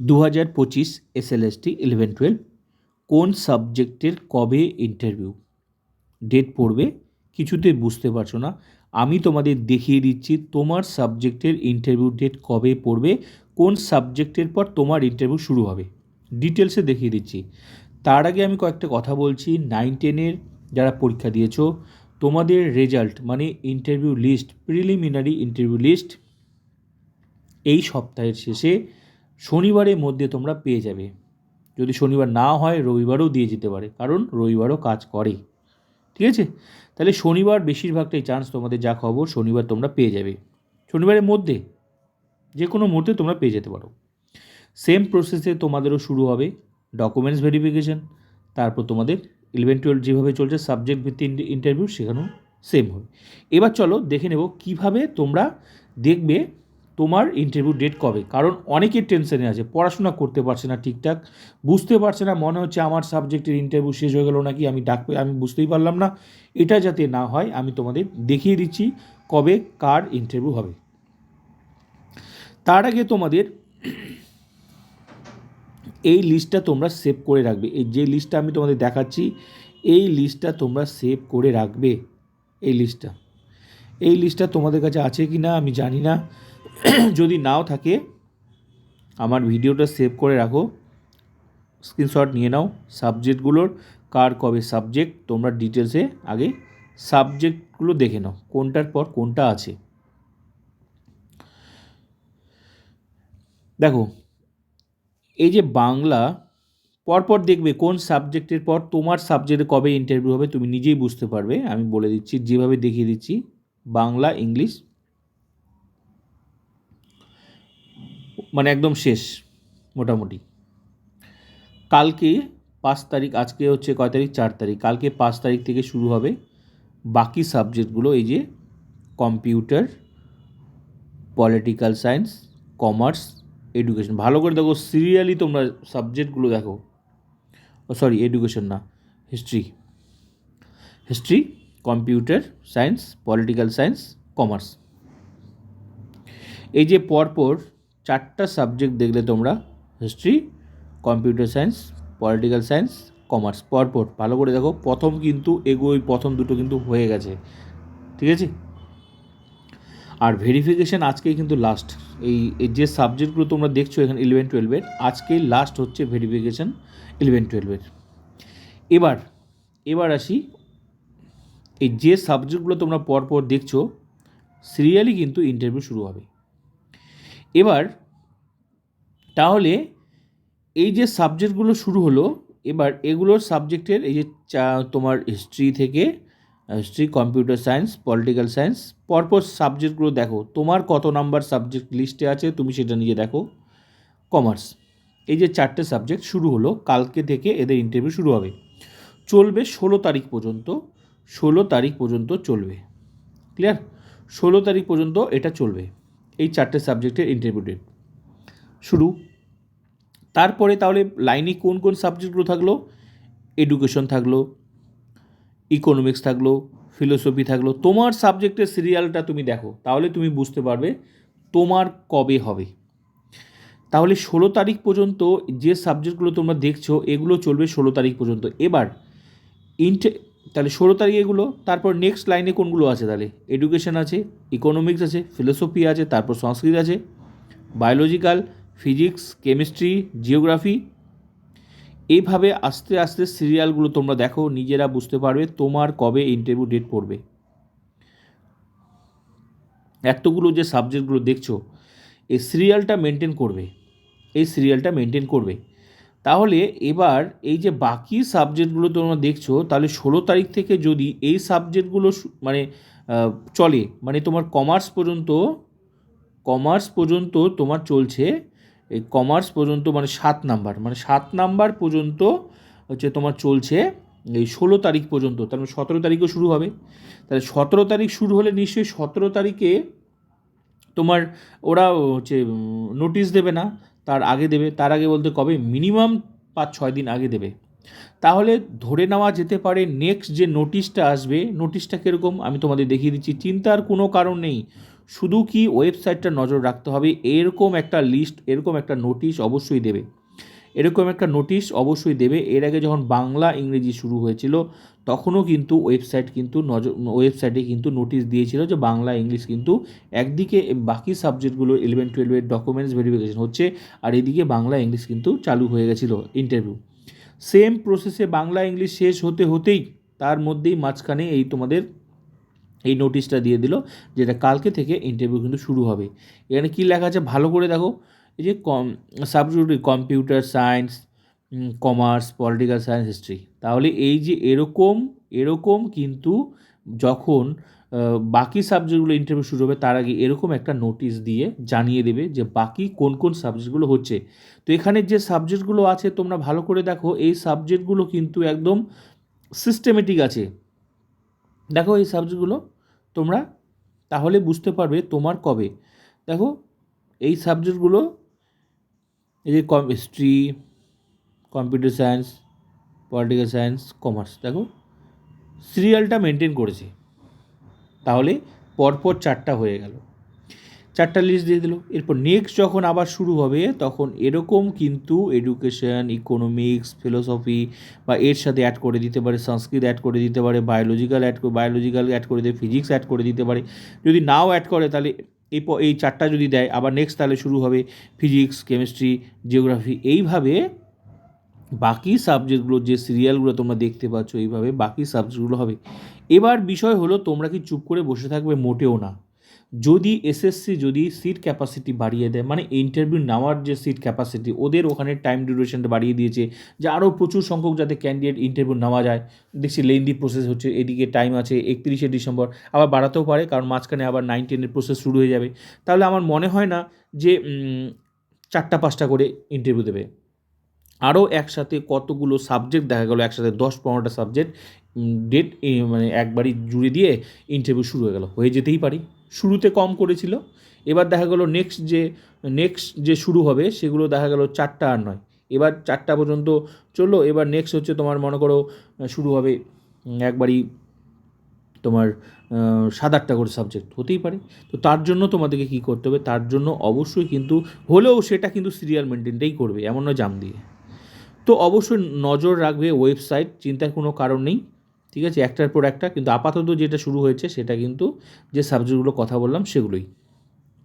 দু হাজার পঁচিশ এসএলএসটি ইলেভেন টুয়েলভ কোন সাবজেক্টের কবে ইন্টারভিউ ডেট পড়বে, কিছুতে বুঝতে পারছ না। আমি তোমাদের দেখিয়ে দিচ্ছি তোমার সাবজেক্টের ইন্টারভিউ ডেট কবে পড়বে, কোন সাবজেক্টের পর তোমার ইন্টারভিউ শুরু হবে। ডিটেলসে দেখিয়ে দিচ্ছি। তার আগে আমি কয়েকটা কথা বলছি। নাইন টেনের যারা পরীক্ষা দিয়েছ, তোমাদের রেজাল্ট মানে interview list preliminary interview list এই সপ্তাহের শেষে শনিবারের মধ্যে তোমরা পেয়ে যাবে। যদি শনিবার না হয়, রবিবারও দিয়ে যেতে পারে, কারণ রবিবারও কাজ করে। ঠিক আছে? তাহলে শনিবার বেশিরভাগটাই চান্স তোমাদের যা খবর, শনিবার তোমরা পেয়ে যাবে। শনিবারের মধ্যে যে কোনো মুহূর্তে তোমরা পেয়ে যেতে পারো। সেম প্রসেসে তোমাদেরও শুরু হবে ডকুমেন্টস ভেরিফিকেশন তারপর তোমাদের ইলেভেন টুয়েলভ যেভাবে চলছে সাবজেক্ট ভিত্তি ইন্টারভিউ সেখানেও সেম হবে। এবার চলো দেখে নেব কীভাবে তোমরা দেখবে তোমার ইন্টারভিউ ডেট কবে? কারণ অনেকের টেনশনে আছে, পড়াশোনা করতে পারছে না ঠিকঠাক, বুঝতে পারছে না, মনে হচ্ছে আমার সাবজেক্টের ইন্টারভিউ শেষ হয়ে গেল নাকি আমি ডাক আমি বুঝতেই পারলাম না। এটা যাতে না হয়, আমি তোমাদের দেখিয়ে দিচ্ছি কবে কার ইন্টারভিউ হবে। তার আগে তোমাদের এই লিস্টটা তোমরা সেভ করে রাখবে। এই যে লিস্টটা আমি তোমাদের দেখাচ্ছি, এই লিস্টটা তোমরা সেভ করে রাখবে। এই লিস্টটা এই লিস্টটা তোমাদের কাছে আছে কি না আমি জানি না। যদি নাও থাকে, আমার ভিডিওটা সেভ করে রাখো। স্ক্রিনশট নিয়ে নাও সাবজেক্টগুলোর কার কবে সাবজেক্ট তোমরা ডিটেলসে আগে সাবজেক্টগুলো দেখে নাও, কোনটার পর কোনটা আছে। দেখো, এই যে বাংলা, পরপর দেখবে কোন সাবজেক্টের পর তোমার সাবজেক্টে কবে ইন্টারভিউ হবে তুমি নিজেই বুঝতে পারবে, আমি বলে দিচ্ছি, যেভাবে দেখিয়ে দিচ্ছি। বাংলা, ইংলিশ মানে একদম শেষ, মোটামুটি। কালকে পাঁচ তারিখ, আজকে হচ্ছে কয় তারিখ? চার তারিখ। কালকে পাঁচ তারিখ থেকে শুরু হবে বাকি সাবজেক্টগুলো, এই যে computer, political science, commerce, education. ভালো করে দেখো, সিরিয়ালি তোমরা সাবজেক্টগুলো দেখো। ও, সরি, এডুকেশন না, history. History? Computer science, political science, commerce. এই যে পরপর চারটা সাবজেক্ট দেখলে তোমরা, history, computer science, political science, commerce, পরপর। ভালো করে দেখো, প্রথম কিন্তু এগোই প্রথম দুটো কিন্তু হয়ে গেছে। ঠিক আছে? আর ভেরিফিকেশান আজকেই কিন্তু লাস্ট এই যে সাবজেক্টগুলো তোমরা দেখছ এখানে ইলেভেন টুয়েলভের আজকেই লাস্ট হচ্ছে ভেরিফিকেশান ইলেভেন টুয়েলভের এবার এবার আসি এই যে সাবজেক্টগুলো তোমরা পরপর দেখছ সিরিয়ালি কিন্তু ইন্টারভিউ শুরু হবে। এবার, তাহলে এই যে সাবজেক্টগুলো শুরু হলো, এবার এগুলোর সাবজেক্টের এই যে তোমার হিস্ট্রি থেকে history computer science political science পরপর সাবজেক্টগুলো দেখো। তোমার কত নাম্বার সাবজেক্ট লিস্টে আছে, তুমি সেটা নিজে দেখো। কমার্স এই যে চারটে সাবজেক্ট শুরু হলো, কালকে থেকে এদের ইন্টারভিউ শুরু হবে। চলবে ষোলো তারিখ পর্যন্ত। ষোলো তারিখ পর্যন্ত চলবে। ক্লিয়ার ষোলো তারিখ পর্যন্ত এটা চলবে, এই চারটে সাবজেক্টের ইন্টারভিউ ডেট শুরু। তারপরে তাহলে লাইনে কোন কোন সাবজেক্টগুলো থাকল? এডুকেশন থাকল ইকোনমিক্স থাকল ফিলোসফি থাকল। তোমার সাবজেক্টের সিরিয়ালটা তুমি দেখো, তাহলে তুমি বুঝতে পারবে তোমার কবে হবে। তাহলে ষোলো তারিখ পর্যন্ত যে সাবজেক্টগুলো তোমরা দেখছ, এগুলো চলবে ষোলো তারিখ পর্যন্ত। এবার ইন্টে তাহলে ষোলো তারিখ এগুলো, তারপর নেক্সট লাইনে কোনগুলো আছে তাহলে? এডুকেশন আছে ইকোনমিক্স আছে ফিলোসফি আছে, তারপর সংস্কৃত আছে বায়োলজিক্যাল ফিজিক্স কেমিস্ট্রি জিওগ্রাফি এইভাবে আস্তে আস্তে সিরিয়ালগুলো তোমরা দেখো, নিজেরা বুঝতে পারবে তোমার কবে ইন্টারভিউ ডেট পড়বে। এতগুলো যে সাবজেক্টগুলো দেখছ, এই সিরিয়ালটা মেনটেন করবে। এই সিরিয়ালটা মেনটেন করবে। তাহলে এবার এই যে বাকি সাবজেক্টগুলো তোমরা দেখছ, তাহলে ষোলো তারিখ থেকে যদি এই সাবজেক্টগুলো মানে চলে মানে তোমার কমার্স পর্যন্ত কমার্স পর্যন্ত তোমার চলছে, এই কমার্স পর্যন্ত মানে সাত নাম্বার মানে সাত নাম্বার পর্যন্ত হচ্ছে তোমার চলছে এই ষোলো তারিখ পর্যন্ত, তার মানে সতেরো তারিখও শুরু হবে। তাহলে সতেরো তারিখ শুরু হলে নিশ্চয়ই সতেরো তারিখে তোমার ওরা হচ্ছে নোটিশ দেবে না তার আগে দেবে, তার আগে বলতে কবে? মিনিমাম পাঁচ, ছয় দিন আগে দেবে। তাহলে ধরে নেওয়া যেতে পারে নেক্সট যে নোটিশটা আসবে নোটিশটা কীরকম? আমি তোমাদের দেখিয়ে দিচ্ছি। চিন্তার কোনো কারণ নেই। শুধু কি ওয়েবসাইটটা নজর রাখতে হবে? এরকম একটা লিস্ট এরকম একটা নোটিশ অবশ্যই দেবে। এরকম একটা নোটিশ অবশ্যই দেবে। এর আগে যখন বাংলা ইংরেজি শুরু হয়েছিল তখনও কিন্তু ওয়েবসাইট কিন্তু নজর ওয়েবসাইটে কিন্তু নোটিশ দিয়েছিল যে বাংলা ইংলিশ কিন্তু একদিকে বাকি সাবজেক্টগুলো ইলেভেন টুয়েলভের ডকুমেন্টস ভেরিফিকেশন হচ্ছে আর এদিকে বাংলা ইংলিশ কিন্তু চালু হয়ে গেছিল ইন্টারভিউ সেম প্রসেসে বাংলা ইংলিশ শেষ হতে হতেই তার মধ্যেই মাঝখানে এই তোমাদের এই নোটিশটা দিয়ে দিল যেটা কালকে থেকে ইন্টারভিউ কিন্তু শুরু হবে। এখানে কী লেখা আছে ভালো করে দেখো। এই যে কম subject computer science commerce political science history তাহলে এই যে এরকম এরকম কিন্তু যখন বাকি সাবজেক্টগুলো ইন্টারভিউ শুরু হবে, তার আগে এরকম একটা নোটিশ দিয়ে জানিয়ে দেবে যে বাকি কোন কোন সাবজেক্টগুলো হচ্ছে। তো এখানে যে সাবজেক্টগুলো আছে, তোমরা ভালো করে দেখো, এই সাবজেক্টগুলো কিন্তু একদম সিস্টেমেটিক আছে। দেখো এই সাবজেক্টগুলো তোমরা তাহলে বুঝতে পারবে তোমার কবে। দেখো, এই সাবজেক্টগুলো এই যে কম history computer science, political science, commerce. দেখো, সিরিয়ালটা মেনটেন করেছে। তাহলে পরপর চারটা হয়ে গেল। চারটা লিস্ট দিয়ে দিল। এরপর নেক্সট যখন আবার শুরু হবে, তখন এরকম কিন্তু এডুকেশন ইকোনমিক্স ফিলোসফি বা এর সাথে অ্যাড করে দিতে পারে, সংস্কৃত অ্যাড করে দিতে পারে বায়োলজিক্যাল অ্যাড বায়োলজিক্যাল অ্যাড করে দেয় ফিজিক্স অ্যাড করে দিতে পারে। যদি নাও অ্যাড করে, তাহলে এই এই চারটা যদি দেয়, আবার নেক্সট তাহলে শুরু হবে ফিজিক্স কেমিস্ট্রি জিওগ্রাফি এইভাবে বাকি সাবজেক্টগুলো যে সিরিয়ালগুলো তোমরা দেখতে পাচ্ছ এইভাবে বাকি সাবজেক্টগুলো হবে। এবার বিষয় হলো, তোমরা কি চুপ করে বসে থাকবে? মোটেও না। যদি এসএসসি যদি সিট ক্যাপাসিটি বাড়িয়ে দেয় মানে ইন্টারভিউ নেওয়ার যে সিট ক্যাপাসিটি ওদের ওখানে টাইম ডিউরেশনটা বাড়িয়ে দিয়েছে, যে আরও প্রচুর সংখ্যক যাতে ক্যান্ডিডেট ইন্টারভিউ নেওয়া যায়। দেখছি লেন্দি প্রসেস হচ্ছে, এদিকে টাইম আছে, একত্রিশে ডিসেম্বর, আবার বাড়াতেও পারে, কারণ মাঝখানে আবার নাইন টেনের প্রসেস শুরু হয়ে যাবে। তাহলে আমার মনে হয় না যে চারটা পাঁচটা করে ইন্টারভিউ দেবে। আরও একসাথে কতগুলো সাবজেক্ট দেখা গেলো, একসাথে দশ পনেরোটা সাবজেক্ট ডেট মানে একবারই জুড়ে দিয়ে ইন্টারভিউ শুরু হয়ে গেল। হয়ে যেতেই পারি। শুরুতে কম করেছিল। এবার দেখা গেলো নেক্সট যে নেক্সট যে শুরু হবে, সেগুলো দেখা গেলো চারটা আর নয়। এবার চারটা পর্যন্ত চলল। এবার নেক্সট হচ্ছে তোমার মনে করো শুরু হবে একবারই তোমার সাত আটটা করে সাবজেক্ট হতেই পারে। তো তার জন্য তোমাদেরকে কী করতে হবে? তার জন্য অবশ্যই কিন্তু হলেও সেটা কিন্তু সিরিয়াল মেনটেনটাই করবে। এমন নয় জাম দিয়ে। তো অবশ্যই নজর রাখবে ওয়েবসাইট চিন্তার কোনো কারণ নেই, ঠিক আছে? একটার পর একটা, কিন্তু আপাতত যেটা শুরু হয়েছে সেটা কিন্তু যে সাবজেক্টগুলো কথা বললাম সেগুলোই,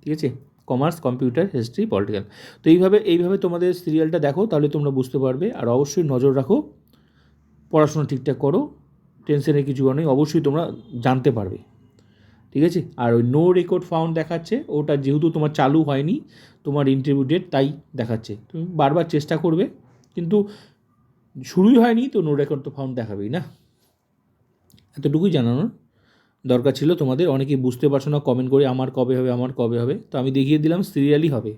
ঠিক আছে? কমার্স কম্পিউটার হিস্ট্রি পলিটিক্যাল তো এইভাবে এইভাবে তোমাদের সিরিয়ালটা দেখো, তাহলে তোমরা বুঝতে পারবে। আর অবশ্যই নজর রাখো, পড়াশোনা ঠিকঠাক করো টেনশনের কিছু নেই, অবশ্যই তোমরা জানতে পারবে, ঠিক আছে? আর ওই নো রেকর্ড ফাউন্ড দেখাচ্ছে, ওটা যেহেতু তোমার চালু হয়নি, তোমার ইন্টারভিউ ডেট তাই দেখাচ্ছে। তুমি বারবার চেষ্টা করবে কিন্তু শুরুই হয়নি তো নো রেকর্ড তো ফর্ম দেখাবেই, না? এতটুকুই জানানোর দরকার ছিল তোমাদের। অনেকেই বুঝতে পারছ না কমেন্ট করে আমার কবে হবে, আমার কবে হবে। তো আমি দেখিয়ে দিলাম সিরিয়ালই হবে।